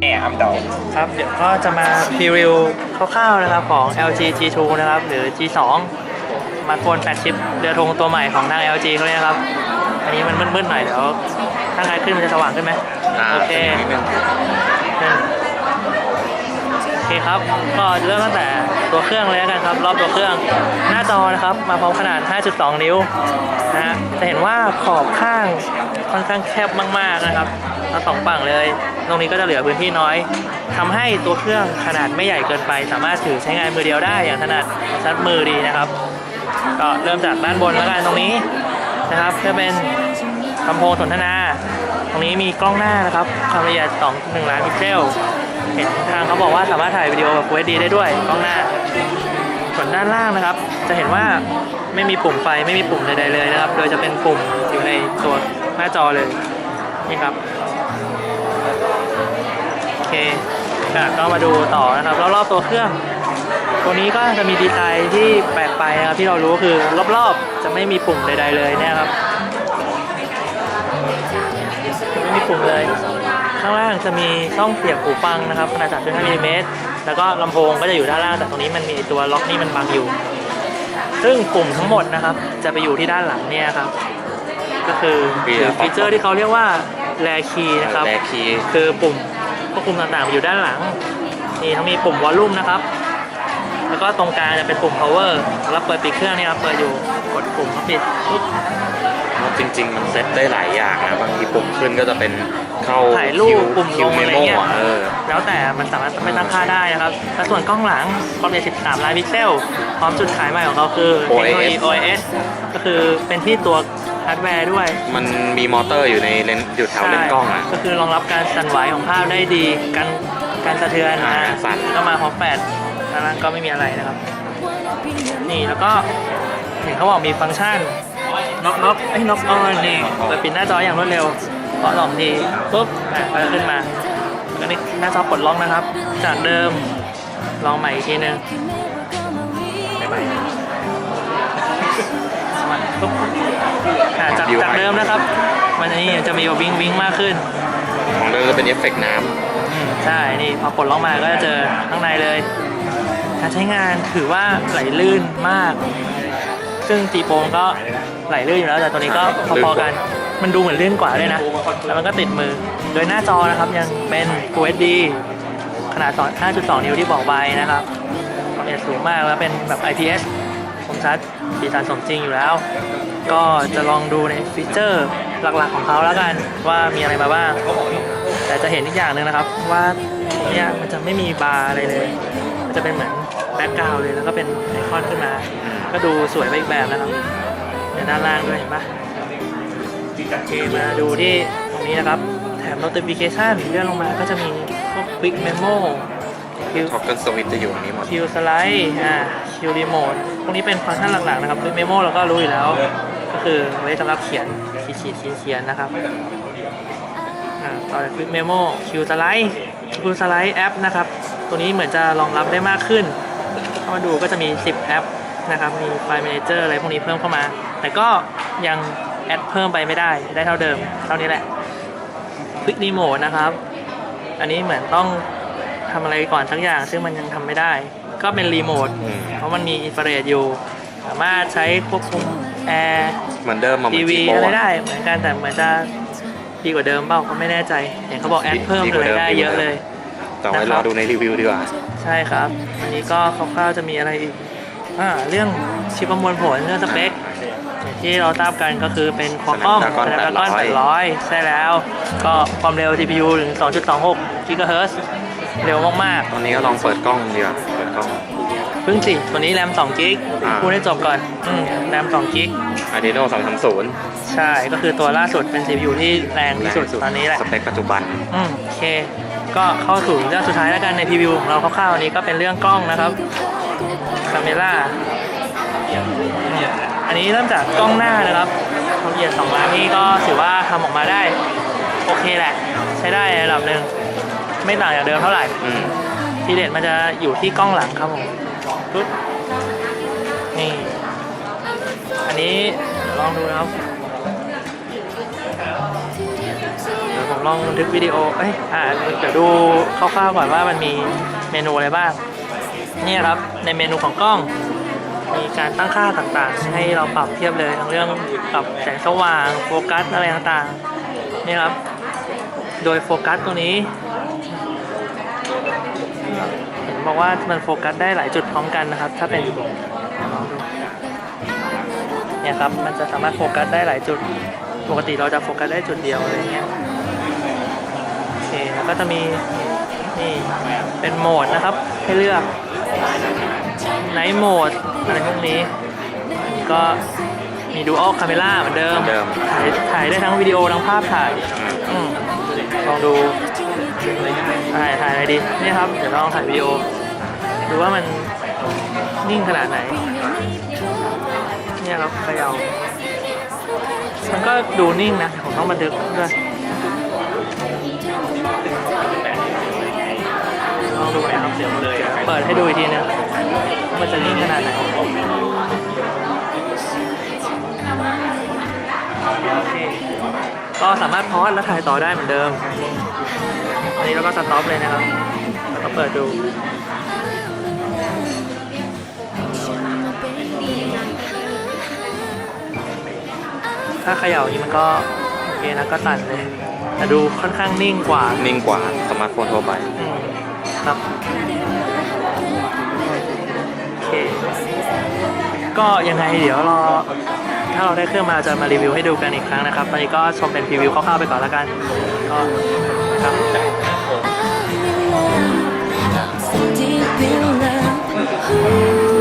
เนี่ยครับเดาครับ เดี๋ยวก็จะมาพรีวิวคร่าวๆนะครับของ LG G2 นะครับ หรือ G2 มาโคน8ชิปเรือธงตัวใหม่ของทาง LG เขาเลยนะครับ อันนี้มันมืดๆหน่อยเดี๋ยวถ้าไงขึ้นมันจะสว่างขึ้นไหมโอเคนิดนึงโอเคครับ ก็เริ่มตั้งแต่ ตัวเครื่องเลยแล้วกันครับ รอบตัวเครื่องหน้าจอนะครับ มาพร้อมขนาด 5.2 นิ้วนะฮะจะเห็นว่าขอบข้างค่อนข้างแคบมากๆนะครับทั้งสองฝั่งเลย ตรงนี้ก็จะเหลือพื้นที่น้อยทำให้ตัวเครื่องขนาดไม่ใหญ่เกินไป สามารถถือใช้งานมือเดียวได้อย่างถนัดชัดมือดีนะครับ ก็เริ่มจากด้านบนแล้วกันตรงนี้นะครับจะเป็นลำโพงสนทนา ตรงนี้มีกล้องหน้านะครับความละเอียด2.1ล้านพิกเซล เห็นทางเขาบอกว่าสามารถถ่ายวิดีโอแบบ Full HD ได้ด้วยกล้องหน้า ส่วนด้านล่างนะครับ จะเห็นว่าไม่มีปุ่มไฟไม่มีปุ่มใดๆเลยนะครับ โดยจะเป็นปุ่มอยู่ในตัวหน้าจอเลยนี่ครับโอเคก็มาดูต่อนะครับรอบๆตัวเครื่อง ตัวนี้ก็จะมีดีไซน์ที่แปลกไปนะครับที่เรารู้คือรอบๆจะไม่มีปุ่มใดๆเลยนี่ยครับไม่มีปุ่มเลย ข้างล่างจะมีช่องเสียบหูฟังนะครับขนาด 3.5มิลลิเมตรแล้วก็ลำโพงก็จะอยู่ด้านล่าง แต่ตรงนี้มันมีตัวล็อกนี่มันบังอยู่ ซึ่งปุ่มทั้งหมดนะครับ จะไปอยู่ที่ด้านหลังเนี่ยครับ ก็คือฟีเจอร์ที่เขาเรียกว่าแรคีนะครับแลคีย์คือปุ่มควบคุมต่างๆอยู่ด้านหลังนี่ทั้งมีปุ่มวอลลุ่มนะครับแล้วก็ตรงกลางจะเป็นปุ่ม power แล้วเปิดปิดเครื่องนี่ครับ เปิดอยู่ กดปุ่มก็ปิด ปุ๊บจริง ๆ มันเซ็ตได้หลายอย่างนะบางทีปุ่มขึ้นก็จะเป็นเข้าถ่ายรูปคิวปุ่มคิลวงเมอะไรโมเงี้ย อะเออ แล้วแต่มันสามารถไม่ตั้งค่าได้นะครับ และส่วนกล้องหลังความละเอียด13 ล้านพิกเซล พร้อมจุดขายใหม่ของเขาคือเทคโนโลยี OIS ก็คือเป็นที่ตัวฮาร์ดแวร์ด้วยมันมีมอเตอร์อยู่ในเลนส์อยู่แถวเลนส์กล้องอะ ก็คือรองรับการสั่นไหวของภาพได้ดี การการสะเทือนอ่านะสั่น ก็มาพร้อมแปดด้านล่างก็ไม่มีอะไรนะครับ นี่แล้วก็เห็นเขาบอกมีฟังก์ชัน น็อกน็อกไอ้น็อกออนนี่เปิดปิดหน้าจออย่างรวดเร็วเคาะสองทีปุ๊บอะก็จะขึ้นมาแล้วก็นี่หน้าจอปลดล็อกนะครับ จากเดิมลองใหม่อีกทีนึงปุ๊บอะจากจากเดิมนะครับ มันนี้จะมีแบบวิงวิงมากขึ้น ของเดิมจะเป็นเอฟเฟกต์น้อืมใช่ นี่พอปลดล็อกมาก็จะเจอข้างในเลย การใช้งานถือว่าไหลลื่นมาก ซึ่งจีโปงก็ ไหลลื่นอยู่แล้วแต่ตัวนี้ก็พอๆกันมันดูเหมือนลื่นกว่าด้วยนะ แล้วมันก็ติดมือ โดยหน้าจอนะครับยังเป็น Full HD ขนาด 5.2 นิ้วที่บอกไปนะครับความละเอียดสูงมากแล้วเป็นแบบ IPS คมชัดสีสันสมจริงอยู่แล้ว ก็จะลองดูในฟีเจอร์หลักๆของเขาแล้วกันว่ามีอะไรมาบ้าง แต่จะเห็นอีกอย่างหนึ่งนะครับว่าเนี่ยมันจะไม่มีบาร์อะไรเลย มันจะเป็นเหมือนแบ็กกราวด์เลยแล้วก็เป็นไอคอนขึ้นมา ก็ดูสวยไปอีกแบบนะครับ เดี๋ยวด้านล่างด้วยเห็นปะโอเคมาดูที่ตรงนี้นะครับ แถบ notification เลื่อนลงมาก็จะมีพวก quick memo คิวำท็อกเกิลสวิตจะอยู่ตรงนี้หมดคิวสไลด์อ่าคิวรีโมทพวกนี้เป็นฟังก์ชันหลักๆนะครับ quick memo เราก็รู้อยู่แล้ว ก็คือไว้สำหรับเขียนขีดขีดเขียนเขียนนะครับอ่าต่อจาก Quick Memo Q Slide Q Slide แอปนะครับ ตัวนี้เหมือนจะรองรับได้มากขึ้น เข้ามาดูก็จะมี 10 แอปนะครับ มีไฟล์ Manager อะไรพวกนี้เพิ่มเข้ามา แต่ก็ยังแอดเพิ่มไปไม่ได้ได้เท่าเดิม เท่านี้แหละ Quick Remote นะครับ อันนี้เหมือนต้องทำอะไรก่อนสักอย่าง ซึ่งมันยังทำไม่ได้ ก็เป็นรีโมทอืมเพราะมันมีอินฟราเรดอยู่ สามารถใช้ควบคุมแอร์เหมือนเดิมมาเหมืทีอนวีจีโปอะไรอะได้ เหมือนกันแต่เหมือนจะดีกว่าเดิมเปล่าก็ไม่แน่ใจเห็นเขาบอกแอดเพิ่มดีกเลว่ายเดิมได้ดีกว่าเยอะเลยแต่ไว้รอดูในรีวิวดีกว่า ใช่ครับอันนี้ก็คร่าวๆจะมีอะไรอีกอ่าเรื่องชิปประมวลผลเรื่องสเปคอย่าง ที่เราทราบกันก็คือเป็น Qualcomm Snapdragon Snapdragon 800 800 ใช่แล้ว ก็ความเร็ว CPU ถึง 2.26 GHz เร็วมากตอนนี้ก็ลองเปิดกล้องดีกว่าเปิดกล้อง ๆเพิ่งสิ ตัวนี้แรม2 g b อ่า พูดให้จบก่อนอืมแรม2 g b Adreno 230ใช่ ก็คือตัวล่าสุดเป็น CPU ที่แรงที่สุดตอนนี้แหละ สเปคปัจจุบัน อืมโอเค ก็เข้าสู่เรื่องสุดท้ายแล้วกันในพรีวิวของเราคร่าวๆอันนี้ก็เป็นเรื่องกล้องนะครับคาเมล่า อันนี้เริ่มจากกล้องหน้านะครับความละเอียด2ล้านนี่ก็ถือว่าทำออกมาได้โอเคแหละ ใช้ได้ในระดับหนึ่งไม่ต่างจากเดิมเท่าไหร่ อืมทีเด็ดมันจะอยู่ที่กล้องหลังครับผมปึ๊บนี่ อันนี้เดี๋ยวลองดูนะครับแล้วผมผมลองบันทึกวิดีโอ เอ้ย อ่า เดี๋ยวดูคร่าวๆก่อนว่ามันมีเมนูอะไรบ้างเนี่ยครับ ในเมนูของกล้อง มีการตั้งค่าต่างๆ ให้เราปรับเทียบเลยทั้งเรื่องปรับแสงสว่างโฟกัสอะไรต่างๆนี่ครับ โดยโฟกัสตัวนี้เห็นบอกว่ามันโฟกัสได้หลายจุดพร้อมกันนะครับ ถ้าเป็นเนี่ยครับมันจะสามารถโฟกัสได้หลายจุดปกติเราจะโฟกัสได้จุดเดียวอะไรเงี้ยโอเคแล้วก็จะมี นี่เป็นโหมดนะครับ ให้เลือกไนท์โหมดอะไรพวกนี้อันก็มีดูอัลคาเมล่าเหมือนเดิมเดิม ถ่ายถ่ายได้ทั้งวิดีโอทั้งภาพถ่ายอมลองดูถ่ายถ่ายอะไรดีนี่ครับ เดี๋ยวลองถ่ายวิดีโอ ดูว่ามันนิ่งขนาดไหน เนี่ยครับเขยามันก็ดูนิ่งนะ ผมต้องบันทึกด้วย เปิดให้ดูอีกทีนึงว่ามันจะนิ่งขนาดไหนโอเคก็สามารถพอสและถ่ายต่อได้เหมือนเดิม อันนี้เราก็สต็อปเลยนะครับ แล้วก็เปิดดูถ้าเขย่าอย่างนี้มันก็โอเคนะก็สั่นเลยแต่ดูค่อนข้างนิ่งกว่า นิ่งกว่าสมาร์ทโฟนทั่วไปอืมครับโอเค ก็ยังไงเดี๋ยวรอถ้าเราได้เครื่องมาจะมารีวิวให้ดูกันอีกครั้งนะครับตอนนี้ก็ชมเป็นพรีวิวคร่าวๆไปก่อนแล้วกันก็นครับ Deep in love.